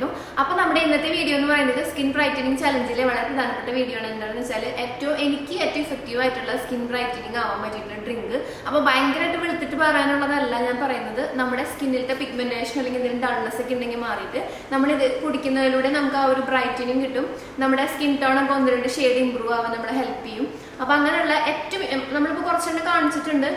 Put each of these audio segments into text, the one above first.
ഇരിക്കാന്ന് വിചാരിക്കുന്നു അപ്പൊ നമ്മുടെ ഇന്നത്തെ വീഡിയോ എന്ന് പറയുന്നത് സ്കിൻ ബ്രൈറ്റനിങ് ചലഞ്ചിലെ വളരെ പ്രധാനപ്പെട്ട വീഡിയോ ആണ്. എന്താണെന്ന് വെച്ചാൽ ഏറ്റവും എനിക്ക് ഏറ്റവും ഇഫക്റ്റീവ് ആയിട്ടുള്ള സ്കിൻ ബ്രൈറ്റനിങ് ആവാൻ പറ്റിയിട്ടുള്ള ഡ്രിങ്ക് അപ്പോൾ ഭയങ്കരമായിട്ട് വെളുത്തിട്ട് പറയാനുള്ളതല്ല ഞാൻ പറയുന്നത്. നമ്മുടെ സ്കിന്നിലത്തെ പിഗ്മെന്റേഷൻ അല്ലെങ്കിൽ എന്തെങ്കിലും ഡൾനെസ് ഒക്കെ ഉണ്ടെങ്കിൽ മാറിയിട്ട് നമ്മളിത് കുടിക്കുന്നതിലൂടെ നമുക്ക് ആ ഒരു ബ്രൈറ്റനിങ് കിട്ടും. നമ്മുടെ സ്കിൻ ടോൺ ഒക്കെ ഒന്ന് രണ്ട് ഷെയ്ഡ് ഇമ്പ്രൂവ് ആവാൻ നമ്മളെ ഹെൽപ്പ് ചെയ്യും. അപ്പൊ അങ്ങനെയുള്ള ഏറ്റവും നമ്മളിപ്പോൾ കുറച്ചെണ്ണം കാണിച്ചിട്ടുണ്ട്.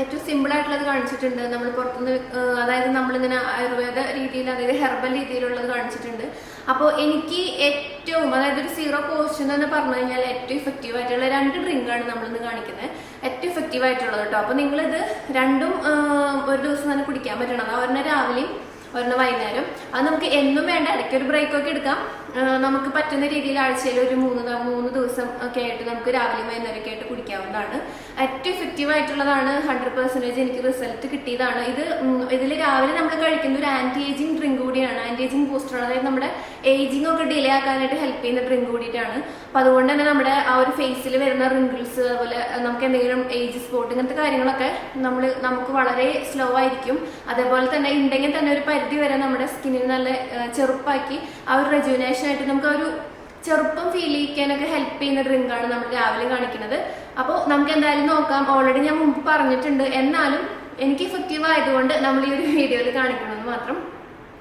ഏറ്റവും സിമ്പിൾ ആയിട്ടുള്ളത് കാണിച്ചിട്ടുണ്ട്. നമ്മൾ പുറത്തുനിന്ന് അതായത് നമ്മളിങ്ങനെ ആയുർവേദ രീതിയിൽ അതായത് ഹെർബൽ രീതിയിലുള്ളത് കാണിച്ചിട്ടുണ്ട്. അപ്പോൾ എനിക്ക് ഏറ്റവും അതായത് ഒരു സീറോ കോസ്റ്റ് എന്ന് പറഞ്ഞു കഴിഞ്ഞാൽ ഏറ്റവും ഇഫക്റ്റീവ് ആയിട്ടുള്ള രണ്ട് ഡ്രിങ്കാണ് നമ്മളിന്ന് കാണിക്കുന്നത്. ഏറ്റവും ഇഫക്റ്റീവ് ആയിട്ടുള്ളത് കേട്ടോ. അപ്പോൾ നിങ്ങളിത് രണ്ടും ഒരു ദിവസം തന്നെ കുടിക്കാൻ പറ്റണം. ഒരെണ്ണം രാവിലെയും ഒരെണ്ണം വൈകുന്നേരം. അത് നമുക്ക് എന്നും വേണ്ട ഇടയ്ക്ക് ഒരു ബ്രേക്ക് ഒക്കെ എടുക്കാം. നമുക്ക് പറ്റുന്ന രീതിയിൽ ആഴ്ചയിൽ ഒരു മൂന്ന് മൂന്ന് ദിവസം ഒക്കെ ആയിട്ട് നമുക്ക് രാവിലെ വൈകുന്നേരം ഒക്കെ ആയിട്ട് കുടിക്കാവുന്നതാണ്. ഏറ്റവും എഫക്റ്റീവ് ആയിട്ടുള്ളതാണ് ഹൺഡ്രഡ് പെർസെന്റേജ് എനിക്ക് റിസൾട്ട് കിട്ടിയതാണ്. ഇത് ഇതിൽ രാവിലെ നമ്മൾ കഴിക്കുന്ന ഒരു ആന്റി ഏജിങ് ഡ്രിങ്ക് കൂടിയാണ്. ആന്റി ഏജിങ് ബൂസ്റ്റർ അതായത് നമ്മുടെ ഏജിങ് ഒക്കെ ഡിലേ ആക്കാനായിട്ട് ഹെൽപ്പ് ചെയ്യുന്ന ഡ്രിങ്ക് കൂടിയിട്ടാണ്. അപ്പൊ അതുകൊണ്ട് തന്നെ നമ്മുടെ ആ ഒരു ഫേസിൽ വരുന്ന റിങ്കിൾസ് അതുപോലെ നമുക്ക് എന്തെങ്കിലും ഏജ് സ്പോട്ട് ഇങ്ങനത്തെ കാര്യങ്ങളൊക്കെ നമ്മൾ നമുക്ക് വളരെ സ്ലോ ആയിരിക്കും. അതേപോലെ തന്നെ ഉണ്ടെങ്കിൽ തന്നെ ഒരു പരിധി വരെ നമ്മുടെ സ്കിന്നിന് നല്ല ചെറുപ്പാക്കി ആ ഒരു റെജുവിനേഷൻ ആയിട്ട് നമുക്ക് ഒരു ചെറുപ്പം ഫീൽ ചെയ്യിക്കാനൊക്കെ ഹെൽപ്പ് ചെയ്യുന്ന ആണ് നമ്മൾ രാവിലെ കാണിക്കുന്നത്. അപ്പോൾ നമുക്ക് എന്തായാലും നോക്കാം. ഓൾറെഡി ഞാൻ മുമ്പ് പറഞ്ഞിട്ടുണ്ട്. എന്നാലും എനിക്ക് ഇഫക്റ്റീവ് ആയതുകൊണ്ട് നമ്മൾ ഈ ഒരു വീഡിയോയിൽ കാണിക്കണമെന്ന് മാത്രം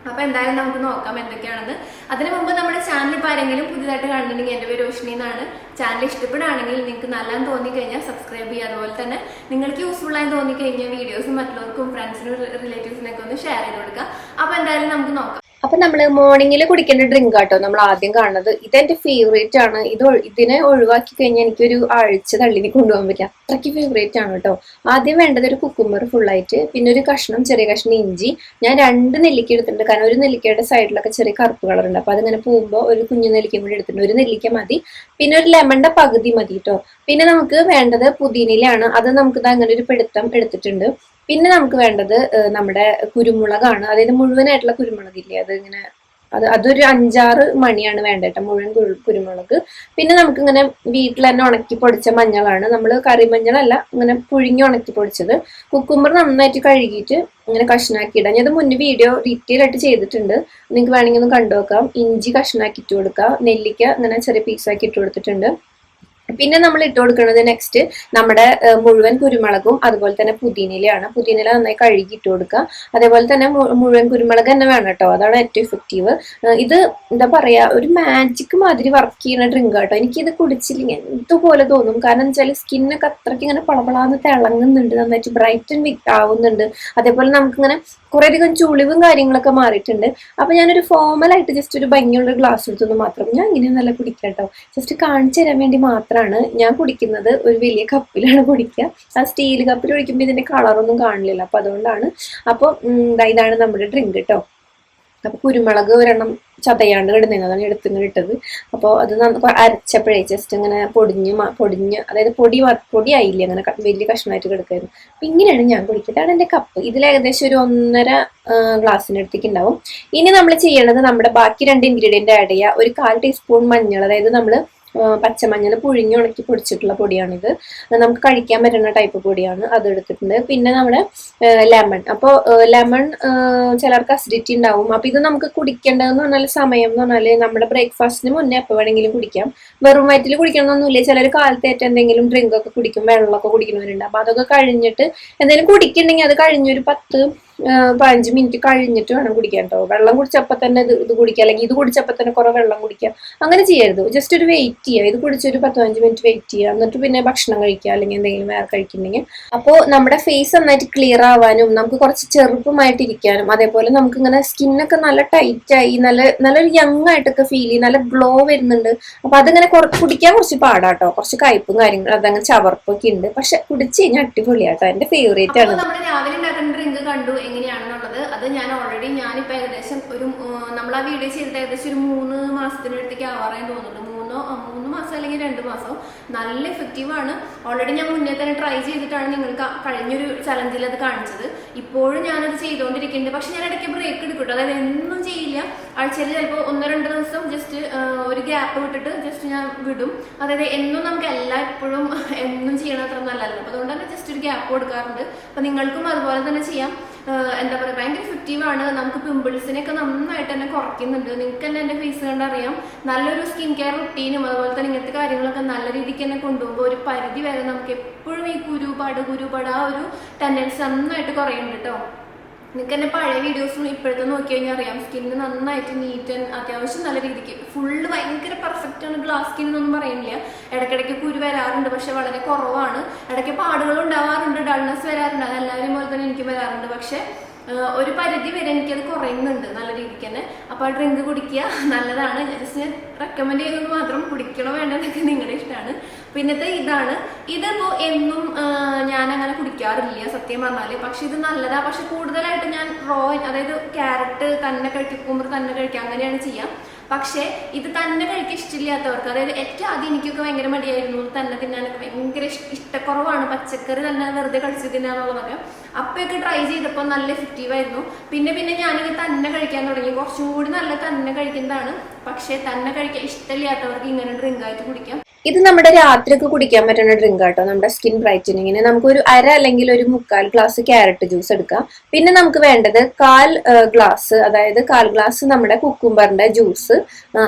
അപ്പൊ എന്തായാലും നമുക്ക് നോക്കാം എന്തൊക്കെയാണെന്ന്. അതിനു മുമ്പ് നമ്മുടെ ചാനൽ ഇപ്പോൾ ആരെങ്കിലും പുതിയതായിട്ട് കാണുന്നുണ്ടെങ്കിൽ എന്റെ പേര് രോഷിനി എന്നാണ്. ചാനൽ ഇഷ്ടപ്പെടുകയാണെങ്കിൽ നിങ്ങൾക്ക് നല്ലതെന്ന് തോന്നി കഴിഞ്ഞാൽ സബ്സ്ക്രൈബ് ചെയ്യുക. അതുപോലെ തന്നെ നിങ്ങൾക്ക് യൂസ്ഫുൾ ആയി തോന്നി കഴിഞ്ഞാൽ വീഡിയോസ് മറ്റുള്ളവർക്കും ഫ്രണ്ട്സിനും റിലേറ്റീവ്സിനൊക്കെ ഒന്ന് ഷെയർ ചെയ്ത് കൊടുക്കുക. അപ്പൊ എന്തായാലും നമുക്ക് നോക്കാം. അപ്പൊ നമ്മൾ മോർണിംഗിൽ കുടിക്കേണ്ട ഡ്രിങ്ക് ആട്ടോ നമ്മൾ ആദ്യം കാണുന്നത്. ഇതെന്റെ ഫേവറേറ്റ് ആണ്. ഇത് ഇതിനെ ഒഴിവാക്കി കഴിഞ്ഞാൽ എനിക്കൊരു ആഴ്ച തള്ളിനി കൊണ്ടുപോകാൻ പറ്റില്ല. അത്രയ്ക്ക് ഫേവറേറ്റ് ആണ് കേട്ടോ ആദ്യം വേണ്ടത് ഒരു കുക്കുമ്പർ ഫുള്ളായിട്ട് പിന്നെ ഒരു കഷ്ണം ചെറിയ കഷ്ണം ഇഞ്ചി. ഞാൻ രണ്ട് നെല്ലിക്ക എടുത്തിട്ടുണ്ട്. കാരണം ഒരു നെല്ലിക്കയുടെ സൈഡിലൊക്കെ ചെറിയ കറുപ്പ് കളർ ഉണ്ട്. അപ്പൊ അതിങ്ങനെ പോകുമ്പോൾ ഒരു കുഞ്ഞു നെല്ലിക്ക കൂടി എടുത്തിട്ടുണ്ട്. ഒരു നെല്ലിക്ക മതി. പിന്നെ ഒരു ലെമണിന്റെ പകുതി മതി കേട്ടോ പിന്നെ നമുക്ക് വേണ്ടത് പുതിനയിലാണ്. അത് നമുക്ക് അങ്ങനെ ഒരു പിടുത്തം എടുത്തിട്ടുണ്ട്. പിന്നെ നമുക്ക് വേണ്ടത് നമ്മുടെ കുരുമുളകാണ്. അതായത് മുഴുവനായിട്ടുള്ള കുരുമുളകില്ലേ അത് ഇങ്ങനെ അത് അതൊരു അഞ്ചാറ് മണിയാണ് വേണ്ടേട്ട മുഴുവൻ കുരു- കുരുമുളക്. പിന്നെ നമുക്ക് ഇങ്ങനെ വീട്ടിൽ തന്നെ ഉണക്കി പൊടിച്ച മഞ്ഞളാണ്. നമ്മൾ കറിമഞ്ഞളല്ല ഇങ്ങനെ പുഴുങ്ങി ഉണക്കി പൊടിച്ചത്. കുക്കുമ്പർ നന്നായിട്ട് കഴുകിയിട്ട് ഇങ്ങനെ കഷ്ണാക്കി ഇടാം. ഞാൻ അത് മുന്നേ വീഡിയോ ഡീറ്റെയിൽ ആയിട്ട് ചെയ്തിട്ടുണ്ട്. നിങ്ങൾക്ക് വേണമെങ്കിൽ ഒന്ന് കണ്ടു നോക്കാം. ഇഞ്ചി കഷ്ണാക്കി ഇട്ട് കൊടുക്കുക നെല്ലിക്ക ഇങ്ങനെ ചെറിയ പീസാക്കി ഇട്ട് കൊടുത്തിട്ടുണ്ട്. പിന്നെ നമ്മൾ ഇട്ട് കൊടുക്കുന്നത് നെക്സ്റ്റ് നമ്മുടെ മുഴുവൻ കുരുമുളകും അതുപോലെ തന്നെ പുതിനയിലയാണ്. പുതിനയില നന്നായി കഴുകി ഇട്ട് കൊടുക്കുക. അതേപോലെ തന്നെ മുഴുവൻ കുരുമുളക് തന്നെ വേണം കേട്ടോ. അതാണ് ഏറ്റവും ഇഫക്റ്റീവ് ഇത് എന്താ പറയാ ഒരു മാജിക് മാതിരി വർക്ക് ചെയ്യുന്ന ഡ്രിങ്ക് കേട്ടോ. എനിക്കിത് കുടിച്ചില്ലെങ്കിൽ ഇതുപോലെ തോന്നും. കാരണം വെച്ചാൽ സ്കിന്നൊക്കെ അത്രയ്ക്ക് ഇങ്ങനെ പളപളാന്ന് തിളങ്ങുന്നുണ്ട്. നന്നായിട്ട് ബ്രൈറ്റൻ ആവുന്നുണ്ട്. അതേപോലെ നമുക്കിങ്ങനെ കുറെ അധികം ചുളിവും കാര്യങ്ങളൊക്കെ മാറിയിട്ടുണ്ട്. അപ്പൊ ഞാനൊരു ഫോമലായിട്ട് ജസ്റ്റ് ഒരു ഭംഗിയുള്ള ഗ്ലാസ് എടുത്തു മാത്രം. ഞാൻ ഇങ്ങനെ നല്ല കുടിക്കാം കേട്ടോ. ജസ്റ്റ് കാണിച്ചു തരാൻ വേണ്ടി മാത്രമാണ് ഞാൻ കുടിക്കുന്നത്. ഒരു വലിയ കപ്പിലാണ് കുടിക്കുക. ആ സ്റ്റീൽ കപ്പിൽ ഒഴിക്കുമ്പോൾ ഇതിന്റെ കളറൊന്നും കാണില്ല അപ്പോൾ അതുകൊണ്ടാണ്. അപ്പോൾ ഇതാണ് നമ്മുടെ ഡ്രിങ്ക് കേട്ടോ അപ്പോൾ കുരുമുളക് ഒരെണ്ണം ചതയാണ്ട് കിടന്നിരുന്നത് അതാണ് എടുത്തിങ്ങനെ ഇട്ടത്. അപ്പോൾ അത് അരച്ചപ്പോഴേ ജസ്റ്റ് ഇങ്ങനെ പൊടിഞ്ഞ് പൊടിഞ്ഞ് അതായത് പൊടി പൊടി പൊടിയായില്ല അങ്ങനെ വലിയ കഷ്ണമായിട്ട് കിടക്കായിരുന്നു. അപ്പം ഇങ്ങനെയാണ് ഞാൻ കുടിക്കുന്നത് അതാണ് എന്റെ കപ്പ് ഇതിൽ ഏകദേശം ഒരു ഒന്നര ഗ്ലാസ്സിന് അടുത്തേക്ക് ഉണ്ടാവും. ഇനി നമ്മൾ ചെയ്യേണ്ടത് നമ്മുടെ ബാക്കി രണ്ട് ഇൻഗ്രീഡിയന്റ് ആഡ് ചെയ്യുക. ഒരു കാൽ ടീസ്പൂൺ മഞ്ഞൾ. അതായത് നമ്മൾ പച്ചമഞ്ഞൾ പുഴുങ്ങി ഉണക്കി പൊടിച്ചിട്ടുള്ള പൊടിയാണിത്. നമുക്ക് കഴിക്കാൻ പറ്റുന്ന ടൈപ്പ് പൊടിയാണ്. അത് എടുത്തിട്ടുണ്ട്. പിന്നെ നമ്മുടെ ലെമൺ അപ്പോൾ ലെമൺ ചിലർക്ക് അസിഡിറ്റി ഉണ്ടാവും. അപ്പോൾ ഇത് നമുക്ക് കുടിക്കേണ്ടതെന്ന് പറഞ്ഞാൽ സമയം എന്ന് പറഞ്ഞാൽ നമ്മുടെ ബ്രേക്ക്ഫാസ്റ്റിന് മുന്നേ എപ്പോൾ വേണമെങ്കിലും കുടിക്കാം. വെറും വയറ്റിൽ കുടിക്കണമെന്നൊന്നുമില്ല ചിലർ കാലത്തേറ്റ് എന്തെങ്കിലും ഡ്രിങ്ക് ഒക്കെ കുടിക്കും വെള്ളമൊക്കെ കുടിക്കുന്നവരുണ്ട്. അപ്പോൾ അതൊക്കെ കഴിഞ്ഞിട്ട് എന്തെങ്കിലും കുടിക്കുന്നുണ്ടെങ്കിൽ അത് കഴിഞ്ഞൊരു പത്ത് പതിനഞ്ച് മിനിറ്റ് കഴിഞ്ഞിട്ട് വേണം കുടിക്കാൻ കേട്ടോ വെള്ളം കുടിച്ചപ്പോൾ തന്നെ ഇത് ഇത് കുടിക്കുക അല്ലെങ്കിൽ ഇത് കുടിച്ചപ്പോൾ തന്നെ കുറെ വെള്ളം കുടിക്കുക അങ്ങനെ ചെയ്യരുത്. ജസ്റ്റ് ഒരു വെയിറ്റ് ചെയ്യുക ഇത് കുടിച്ചൊരു പത്ത് മിനിറ്റ് വെയിറ്റ് ചെയ്യുക എന്നിട്ട് പിന്നെ ഭക്ഷണം കഴിക്കുക അല്ലെങ്കിൽ എന്തെങ്കിലും വേറെ കഴിക്കുന്നുണ്ടെങ്കിൽ അപ്പോൾ നമ്മുടെ ഫേസ് നന്നായിട്ട് ക്ലിയർ ആവാനും നമുക്ക് കുറച്ച് ചെറുപ്പമായിട്ടിരിക്കാനും അതേപോലെ നമുക്ക് ഇങ്ങനെ സ്കിന്നൊക്കെ നല്ല ടൈറ്റ് ആയി നല്ല നല്ലൊരു യങ് ആയിട്ടൊക്കെ ഫീൽ ചെയ്യും. നല്ല ഗ്ലോ വരുന്നുണ്ട്. അപ്പൊ അതിങ്ങനെ കുടിക്കാൻ കുറച്ച് പാടാട്ടോ കുറച്ച് കയ്പും കാര്യങ്ങളും അതങ്ങനെ ചവർപ്പൊക്കെ ഉണ്ട് പക്ഷെ കുടിച്ച് കഴിഞ്ഞാൽ അടിപൊളിയാട്ടോ എന്റെ ഫേവറേറ്റ് അപ്പോൾ ആണ് രാവിലെ കണ്ടു എങ്ങനെയാണെന്നുള്ളത്. അത് ഞാൻ ഓൾറെഡി ഞാനിപ്പോൾ ഏകദേശം ഒരു നമ്മൾ ആ വീഡിയോ ചെയ്തിട്ട് ഏകദേശം ഒരു മൂന്ന് മാസത്തിനടുത്തേക്ക് ആവാറായി തോന്നുന്നു മൂന്നോ മൂന്ന് മാസം അല്ലെങ്കിൽ രണ്ട് മാസം നല്ല എഫക്റ്റീവാണ് ഓൾറെഡി ഞാൻ മുന്നേ തന്നെ ട്രൈ ചെയ്തിട്ടാണ് നിങ്ങൾക്ക് കഴിഞ്ഞൊരു ചലഞ്ചിൽ അത് കാണിച്ചത്. ഇപ്പോഴും ഞാനത് ചെയ്തുകൊണ്ടിരിക്കുന്നുണ്ട് പക്ഷെ ഞാൻ ഇടയ്ക്ക് ബ്രേക്ക് എടുക്കട്ടോ അതായത് എന്നും ചെയ്യില്ല. ആഴ്ചയിൽ ചിലപ്പോൾ ഒന്നോ രണ്ടോ ദിവസം ജസ്റ്റ് ഒരു ഗ്യാപ്പ് വിട്ടിട്ട് ജസ്റ്റ് ഞാൻ വിടും. അതായത് എന്നും നമുക്ക് എല്ലാ എപ്പോഴും എന്നും ചെയ്യണത്ര നല്ലതല്ല. അപ്പൊ അതുകൊണ്ട് തന്നെ ജസ്റ്റ് ഒരു ഗ്യാപ്പ് കൊടുക്കാറുണ്ട്. അപ്പൊ നിങ്ങൾക്കും അതുപോലെ തന്നെ ചെയ്യാം. എന്താ പറയുക ഭയങ്കര ആണ്. നമുക്ക് പിമ്പിൾസിനെയൊക്കെ നന്നായിട്ട് തന്നെ കുറയ്ക്കുന്നുണ്ട്. നിങ്ങൾക്ക് തന്നെ എന്റെ ഫേസ് കണ്ടറിയാം. നല്ലൊരു സ്കിൻ കെയർ റുട്ടീനും അതുപോലെ തന്നെ ഇങ്ങനത്തെ കാര്യങ്ങളൊക്കെ നല്ല രീതിക്ക് തന്നെ കൊണ്ടുപോകുമ്പോൾ ഒരു പരിധി വരെ നമുക്ക് എപ്പോഴും ഈ കുരുപാട് കുരുപാട് ആ ഒരു ടെൻഡൻസി നന്നായിട്ട് കുറയുന്നുണ്ട് കേട്ടോ നിങ്ങൾക്ക് എന്റെ പഴയ വീഡിയോസും ഇപ്പോഴത്തെ നോക്കി കഴിഞ്ഞാൽ അറിയാം. സ്കിന്ന് നന്നായിട്ട് നീറ്റ് ആൻഡ് അത്യാവശ്യം നല്ല രീതിക്ക്. ഫുള്ള് ഭയങ്കര പെർഫെക്റ്റ് ആണ് ഗ്ലാസ് സ്കിൻ എന്നൊന്നും പറയുന്നില്ല ഇടയ്ക്കിടയ്ക്ക് കുരു വരാറുണ്ട് പക്ഷെ വളരെ കുറവാണ്. ഇടയ്ക്ക് പാടുകൾ ഉണ്ടാവാറുണ്ട് ഡൾനെസ് വരാറുണ്ട്. അത് എല്ലാവരും പോലെ തന്നെ എനിക്ക് വരാറുണ്ട്. പക്ഷെ ഒരു പരിധി വരെ എനിക്കത് കുറയുന്നുണ്ട് നല്ല രീതിക്ക് തന്നെ. അപ്പോൾ ആ ഡ്രിങ്ക് കുടിക്കുക നല്ലതാണ്. ജസ്റ്റ് ഞാൻ റെക്കമെൻഡ് ചെയ്യുന്നത് മാത്രം കുടിക്കണോ വേണ്ടെന്നൊക്കെ നിങ്ങളുടെ ഇഷ്ടമാണ്. പിന്നത്തെ ഇതാണ്. ഇതിപ്പോൾ എന്നും ഞാൻ അങ്ങനെ കുടിക്കാറില്ല സത്യം പറഞ്ഞാൽ പക്ഷെ ഇത് നല്ലതാ. പക്ഷെ കൂടുതലായിട്ട് ഞാൻ റോ അതായത് ക്യാരറ്റ് തന്നെ കഴിക്കും കുമ്പർ തന്നെ കഴിക്കുക അങ്ങനെയാണ് ചെയ്യുക പക്ഷേ ഇത് തന്നെ കഴിക്കാൻ ഇഷ്ടമില്ലാത്തവർക്ക് അതായത് ഏറ്റവും ആദ്യം എനിക്കൊക്കെ ഭയങ്കര മടിയായിരുന്നു. തന്നെ തിന്നാനൊക്കെ ഭയങ്കര ഇഷ്- ഇഷ്ടക്കുറവാണ്. പച്ചക്കറി തന്നെ വെറുതെ കഴിച്ച് തിന്നാന്നുള്ളതൊക്കെ. അപ്പോഴൊക്കെ ട്രൈ ചെയ്തപ്പോൾ നല്ല എഫക്റ്റീവ് ആയിരുന്നു. പിന്നെ പിന്നെ ഞാനിത് തന്നെ കഴിക്കാൻ തുടങ്ങി. കുറച്ചും കൂടി നല്ല തന്നെ കഴിക്കുന്നതാണ്. പക്ഷേ തന്നെ കഴിക്കാൻ ഇഷ്ടമില്ലാത്തവർക്ക് ഇങ്ങനെ ഡ്രിങ്ക് ആയിട്ട് കുടിക്കാം. ഇത് നമ്മുടെ രാത്രിക്ക് കുടിക്കാൻ പറ്റുന്ന ഡ്രിങ്ക് ആട്ടോ. നമ്മുടെ സ്കിൻ ബ്രൈറ്റനിങ്ങിന് നമുക്ക് ഒരു അര അല്ലെങ്കിൽ ഒരു മുക്കാൽ ഗ്ലാസ് ക്യാരറ്റ് ജ്യൂസ് എടുക്കാം. പിന്നെ നമുക്ക് വേണ്ടത് കാൽ ഗ്ലാസ് അതായത് കാൽ ഗ്ലാസ് നമ്മുടെ കുക്കുംബറിന്റെ ജ്യൂസ്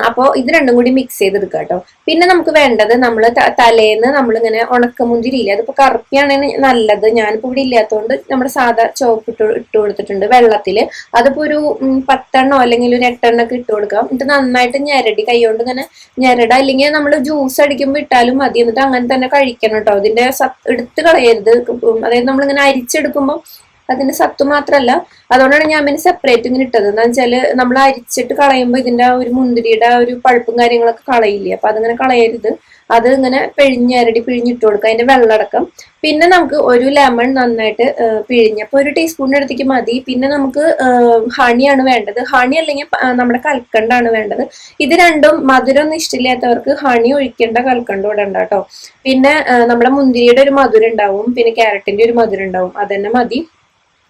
അപ്പോൾ ഇത് രണ്ടും കൂടി മിക്സ് ചെയ്തെടുക്കാം കേട്ടോ. പിന്നെ നമുക്ക് വേണ്ടത് നമ്മൾ തലേന്ന് നമ്മളിങ്ങനെ ഉണക്കമുന്തിരിയില്ല അതിപ്പോൾ കറുപ്പിയാണെങ്കിൽ നല്ലത്. ഞാനിപ്പോൾ ഇവിടെ ഇല്ലാത്തതുകൊണ്ട് നമ്മുടെ സാധാ ചോപ്പ് ഇട്ട് ഇട്ട് കൊടുത്തിട്ടുണ്ട് വെള്ളത്തിൽ അതിപ്പോൾ ഒരു പത്തെണ്ണോ അല്ലെങ്കിൽ ഒരു എട്ടെണ്ണൊക്കെ ഇട്ട് കൊടുക്കാം. എന്നിട്ട് നന്നായിട്ട് ഞെരടി കൈ കൊണ്ട് ഇങ്ങനെ ഞെരട അല്ലെങ്കിൽ നമ്മൾ ജ്യൂസ് അടിക്കുമ്പോൾ വിട്ടാലും മതി. എന്നിട്ട് അങ്ങനെ തന്നെ കഴിക്കണം കേട്ടോ അതിന്റെ സത്ത് എടുത്ത് കളയരുത്. അതായത് നമ്മളിങ്ങനെ അരിച്ചെടുക്കുമ്പോൾ അതിന്റെ സത്ത് മാത്രമല്ല അതുകൊണ്ടാണ് ഞാൻ പിന്നെ സെപ്പറേറ്റ് ഇങ്ങനെ ഇട്ടത്. എന്താ വെച്ചാൽ നമ്മൾ അരിച്ചിട്ട് കളയുമ്പോൾ ഇതിന്റെ ഒരു മുന്തിരിയുടെ ഒരു പഴുപ്പും കാര്യങ്ങളൊക്കെ കളയില്ലേ? അപ്പൊ അതിങ്ങനെ കളയരുത്. അത് ഇങ്ങനെ പിഴിഞ്ഞരടി പിഴിഞ്ഞിട്ട് കൊടുക്കുക അതിന്റെ വെള്ളടക്കം. പിന്നെ നമുക്ക് ഒരു ലെമൺ നന്നായിട്ട് പിഴിഞ്ഞ്. അപ്പൊ ഒരു ടീസ്പൂണിന്റെ അടുത്തേക്ക് മതി. പിന്നെ നമുക്ക് ഹണിയാണ് വേണ്ടത്. ഹണി അല്ലെങ്കിൽ നമ്മുടെ കൽക്കണ്ടാണ് വേണ്ടത്. ഇത് രണ്ടും മധുരമൊന്നും ഇഷ്ടമില്ലാത്തവർക്ക് ഹണി ഒഴിക്കേണ്ട കൽക്കണ്ട ഇടണ്ട കേട്ടോ. പിന്നെ നമ്മുടെ മുന്തിരിയുടെ ഒരു മധുരം ഉണ്ടാവും. പിന്നെ ക്യാരറ്റിന്റെ ഒരു മധുരം ഉണ്ടാവും. അതന്നെ മതി.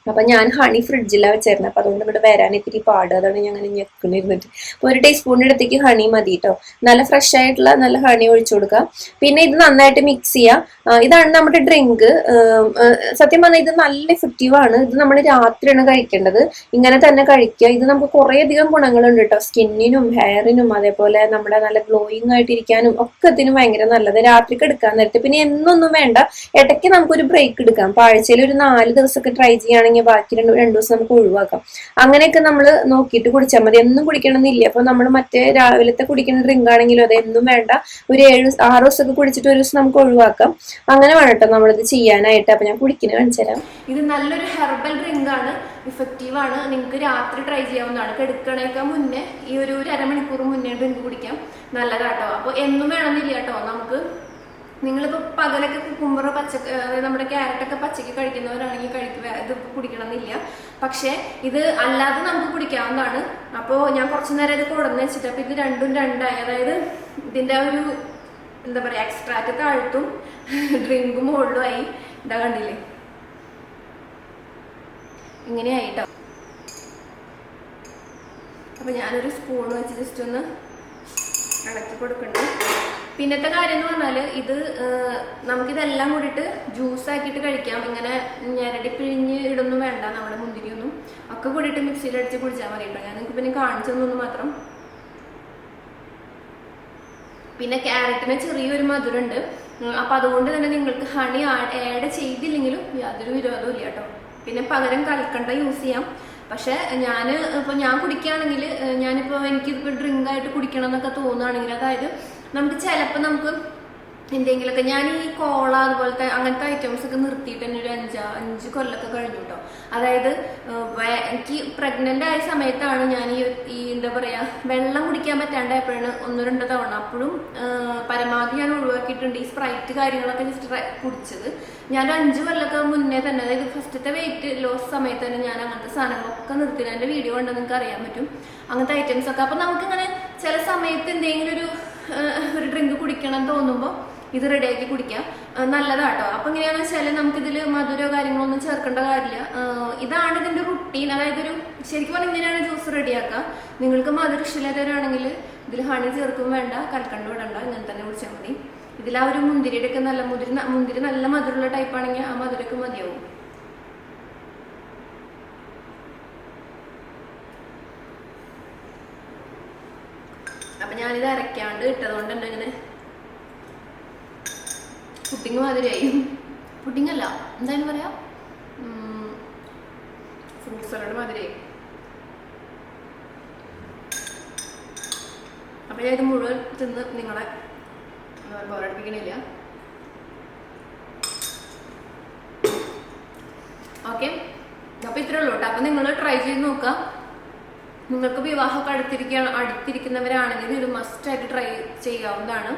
അപ്പൊ ഞാൻ ഹണി ഫ്രിഡ്ജിലാണ് വെച്ചായിരുന്നു അപ്പൊ അതുകൊണ്ട് ഇവിടെ വരാൻ ഇത്തിരി പാട്. അതാണ് ഞാൻ അങ്ങനെ ഞെക്കണിരുന്നിട്ട് അപ്പൊ ഒരു ടീസ്പൂണിന്റെ അടുത്തേക്ക് ഹണി മതി കേട്ടോ നല്ല ഫ്രഷ് ആയിട്ടുള്ള നല്ല ഹണി ഒഴിച്ചു കൊടുക്കുക പിന്നെ ഇത് നന്നായിട്ട് മിക്സ് ചെയ്യുക ഇതാണ് നമ്മുടെ ഡ്രിങ്ക് സത്യം പറഞ്ഞാൽ ഇത് നല്ല എഫക്റ്റീവ് ആണ്. ഇത് നമ്മൾ രാത്രിയാണ് കഴിക്കേണ്ടത്. ഇങ്ങനെ തന്നെ കഴിക്കുക. ഇത് നമുക്ക് കുറേ അധികം ഗുണങ്ങളുണ്ട് കേട്ടോ സ്കിന്നിനും ഹെയറിനും അതേപോലെ നമ്മുടെ നല്ല ഗ്ലോയിങ് ആയിട്ടിരിക്കാനും ഒക്കെ ഇതിന് ഭയങ്കര നല്ലത്. രാത്രിക്ക് എടുക്കാൻ നേരത്തെ. പിന്നെ എന്നൊന്നും വേണ്ട. ഇടയ്ക്ക് നമുക്കൊരു ബ്രേക്ക് എടുക്കാം. അപ്പൊ ആഴ്ചയിൽ ഒരു നാല് ദിവസമൊക്കെ ട്രൈ ചെയ്യുകയാണെങ്കിൽ ബാക്കി രണ്ട് രണ്ടു ദിവസം നമുക്ക് ഒഴിവാക്കാം. അങ്ങനെയൊക്കെ നമ്മൾ നോക്കിയിട്ട് കുടിച്ചാൽ മതി. എന്നും കുടിക്കണമെന്നില്ല. അപ്പൊ നമ്മൾ മറ്റേ രാവിലത്തെ കുടിക്കുന്ന ഡ്രിങ്ക് ആണെങ്കിലും അത് എന്നും വേണ്ട. ഒരു ഏഴ് ആറ് ദിവസമൊക്കെ കുടിച്ചിട്ട് ഒരു ദിവസം നമുക്ക് ഒഴിവാക്കാം. അങ്ങനെ വേണം നമ്മളിത് ചെയ്യാനായിട്ട്. അപ്പൊ ഞാൻ കുടിക്കുന്നത് കാണിച്ചു തരാം. ഇത് നല്ലൊരു ഹെർബൽ ഡ്രിങ്ക് ആണ്. ഇഫക്റ്റീവ് ആണ്. നിങ്ങൾക്ക് രാത്രി ട്രൈ ചെയ്യാവുന്നതാണ്. കിടക്കണേക്കാൾ മുന്നേ ഈ ഒരു അരമണിക്കൂർ മുന്നേ ഡ്രിങ്ക് കുടിക്കാം. നല്ലതാട്ടോ. അപ്പോൾ എന്നും വേണമെന്നില്ല കേട്ടോ. നമുക്ക് നിങ്ങളിപ്പോൾ പകലൊക്കെ കുക്കുമ്പറോ പച്ച നമ്മുടെ ക്യാരറ്റ് ഒക്കെ പച്ചക്ക് കഴിക്കുന്നവരാണെങ്കിൽ കഴിക്കുക ഇത് കുടിക്കണമെന്നില്ല. പക്ഷേ ഇത് അല്ലാതെ നമുക്ക് കുടിക്കാവുന്നതാണ്. അപ്പോൾ ഞാൻ കുറച്ച് നേരം ഇത് കുടന്ന് വെച്ചിട്ട് അപ്പോൾ ഇത് രണ്ടും രണ്ടായി. അതായത് ഇതിന്റെ ഒരു എന്താ പറയുക എക്സ്ട്രാക്റ്റ് താഴ്ത്തും. ഡ്രിങ്കും മുകളിലുമായി എന്താ കണ്ടില്ലേ? ഇങ്ങനെയായിട്ടോ അപ്പൊ ഞാനൊരു സ്പൂൺ വെച്ച് ജസ്റ്റ് ഒന്ന് ഇളക്കി കൊടുക്കുന്നുണ്ട് പിന്നത്തെ കാര്യം എന്ന് പറഞ്ഞാൽ ഇത് നമുക്ക് നമുക്കിതെല്ലാം കൂടിയിട്ട് ജ്യൂസ് ആക്കിയിട്ട് കഴിക്കാം. ഇങ്ങനെ ഞരടി പിഴിഞ്ഞ് ഇടൊന്നും വേണ്ട നമ്മുടെ മുന്തിരിയൊന്നും. ഒക്കെ കൂടിയിട്ട് മിക്സിയിൽ അടിച്ച് കുടിച്ചാൽ മതി കേട്ടോ. ഞാൻ നിങ്ങൾക്ക് പിന്നെ കാണിച്ചു തന്നു മാത്രം. പിന്നെ ക്യാരറ്റിന് ചെറിയൊരു മധുരമുണ്ട്. അപ്പൊ അതുകൊണ്ട് തന്നെ നിങ്ങൾക്ക് ഹണി ആഡ് ചെയ്തില്ലെങ്കിലും യാതൊരു വിരോധവും ഇല്ല കേട്ടോ. പിന്നെ പകരം കൽക്കണ്ട യൂസ് ചെയ്യാം. പക്ഷെ ഞാൻ ഇപ്പൊ ഞാൻ കുടിക്കുകയാണെങ്കിൽ ഞാനിപ്പോ എനിക്കിപ്പോ ഡ്രിങ്ക് ആയിട്ട് കുടിക്കണം എന്നൊക്കെ തോന്നുകയാണെങ്കിൽ അതായത് നമുക്ക് ചിലപ്പോൾ നമുക്ക് എന്തെങ്കിലുമൊക്കെ ഞാൻ ഈ കോള അതുപോലത്തെ അങ്ങനത്തെ ഐറ്റംസ് ഒക്കെ നിർത്തിയിട്ട് തന്നെ ഒരു അഞ്ച് അഞ്ച് കൊല്ലമൊക്കെ കഴിഞ്ഞു കേട്ടോ അതായത് എനിക്ക് പ്രഗ്നന്റ് ആയ സമയത്താണ് ഞാൻ ഈ ഈ എന്താ പറയാ വെള്ളം കുടിക്കാൻ പറ്റാണ്ടായപ്പോഴാണ് ഒന്ന് രണ്ടോ തവണ അപ്പോഴും പരമാവധി ഞാൻ ഒഴിവാക്കിയിട്ടുണ്ട് ഈ സ്പ്രൈറ്റ് കാര്യങ്ങളൊക്കെ ജസ്റ്റ് കുടിച്ചത്. ഞാൻ അഞ്ച് കൊല്ലമൊക്കെ മുന്നേ തന്നെ അതായത് ഫസ്റ്റത്തെ വെയിറ്റ് ലോസ് സമയത്ത് തന്നെ ഞാൻ അങ്ങനത്തെ സാധനങ്ങളൊക്കെ നിർത്തി എന്റെ വീഡിയോ ഉണ്ടെന്ന് നിങ്ങൾക്ക് അറിയാൻ പറ്റും. അങ്ങനത്തെ ഐറ്റംസ് ഒക്കെ. അപ്പൊ നമുക്കിങ്ങനെ ചില സമയത്ത് എന്തെങ്കിലും ഒരു ഒരു ഡ്രിങ്ക് കുടിക്കണം തോന്നുമ്പോൾ ഇത് റെഡിയാക്കി കുടിക്കാം. നല്ലതാട്ടോ. അപ്പൊ എങ്ങനെയാണെന്ന് വെച്ചാൽ നമുക്കിതിൽ മധുരോ കാര്യങ്ങളൊന്നും ചേർക്കേണ്ട കാര്യമില്ല. ഇതാണ് ഇതിന്റെ റുട്ടീൻ അതായത് ഒരു ശരിക്കും പറഞ്ഞാൽ ഇങ്ങനെയാണ് ജ്യൂസ് റെഡിയാക്കുക നിങ്ങൾക്ക് മധുര ഇഷ്ടമില്ലാത്തവരാണെങ്കിൽ ഇതിൽ ഹണി ചേർക്കും വേണ്ട കൽക്കണ്ട് വിടണ്ട ഇങ്ങനെ തന്നെ കുടിച്ചാൽ മതി. ഇതിൽ ആ ഒരു മുന്തിരിയുടെ ഒക്കെ നല്ല മുന്തിരി മുന്തിരി നല്ല മധുരമുള്ള ടൈപ്പ് ആണെങ്കിൽ ആ മധുരമൊക്കെ മതിയാവും. ഞാനിത് അരയ്ക്കാണ്ട് ഇട്ടതുകൊണ്ട് തന്നെ ഇങ്ങനെ പുട്ടിങ് മാതിരിയായി. പുട്ടിങ് അല്ല എന്തായാലും പറയാ. ഫ്രൂട്ട് സലാഡ് മാതിരിയായി. അപ്പൊ ഞാൻ ഇത് മുഴുവൻ തിന്ന് നിങ്ങളെ ബോറടിപ്പിക്കണില്ല. ഓക്കെ അപ്പൊ ഇത്രേ ഉള്ളൂ കേട്ടോ. അപ്പൊ നിങ്ങൾ ട്രൈ ചെയ്ത് നോക്കാം നിങ്ങൾക്ക് വിവാഹമൊക്കെ അടുത്തിരിക്കുകയാണ് അടുത്തിരിക്കുന്നവരാണെങ്കിൽ ഇത് മസ്റ്റായിട്ട് ട്രൈ ചെയ്യാവുന്നതാണ്.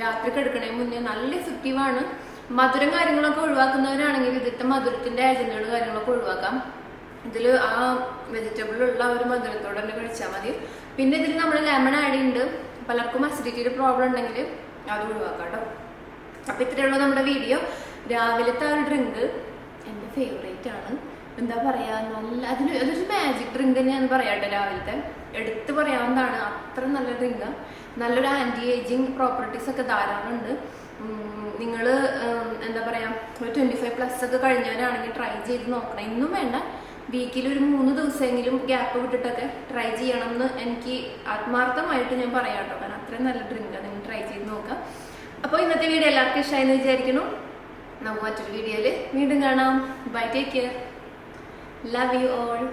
രാത്രി കെടുക്കണേ മുന്നേ നല്ല എഫക്റ്റീവാണ് മധുരം കാര്യങ്ങളൊക്കെ ഒഴിവാക്കുന്നവരാണെങ്കിൽ ഇതിന്റെ മധുരത്തിന്റെ ഏജന്റുകൾ കാര്യങ്ങളൊക്കെ ഒഴിവാക്കാം. ഇതിൽ ആ വെജിറ്റബിളിലുള്ള ഒരു മധുരത്തോടെ തന്നെ കഴിച്ചാൽ മതി. പിന്നെ ഇതിൽ നമ്മൾ ലെമൺ ആഡ് ചെയ്യുന്നുണ്ട് പലർക്കും അസിഡിറ്റിയുടെ പ്രോബ്ലം ഉണ്ടെങ്കിൽ അത് ഒഴിവാക്കാം കേട്ടോ അപ്പൊ ഇത്രയുള്ള നമ്മുടെ വീഡിയോ രാവിലത്തെ ആ ഒരു ഡ്രിങ്ക് എന്റെ ഫേവറേറ്റ് ആണ്. എന്താ പറയാ നല്ല അതിന് അതൊരു മാജിക് ഡ്രിങ്ക് തന്നെയാന്ന് പറയാട്ടെ രാവിലത്തെ. എടുത്തു പറയാവുന്നതാണ്. അത്ര നല്ല ഡ്രിങ്ക് നല്ലൊരു ആന്റി ഏജിങ് പ്രോപ്പർട്ടീസ് ഒക്കെ ധാരാളം ഉണ്ട് നിങ്ങൾ എന്താ പറയാ ഒരു ട്വന്റി ഫൈവ് പ്ലസ് ഒക്കെ കഴിഞ്ഞവരാണെങ്കിൽ ട്രൈ ചെയ്ത് നോക്കണം. ഇന്നും വേണ്ട. വീക്കിൽ ഒരു മൂന്ന് ദിവസമെങ്കിലും ഗ്യാപ്പ് വിട്ടിട്ടൊക്കെ ട്രൈ ചെയ്യണം എന്ന് എനിക്ക് ആത്മാർത്ഥമായിട്ട് ഞാൻ പറയാം കേട്ടോ കാരണം അത്രയും നല്ല ഡ്രിങ്കാണ് നിങ്ങൾ ട്രൈ ചെയ്ത് നോക്കുക. അപ്പോൾ ഇന്നത്തെ വീഡിയോ എല്ലാവർക്കും ഇഷ്ടമായെന്ന് വിചാരിക്കുന്നു. നമുക്ക് മറ്റൊരു വീഡിയോയിൽ വീണ്ടും കാണാം. Bye take care Love you all.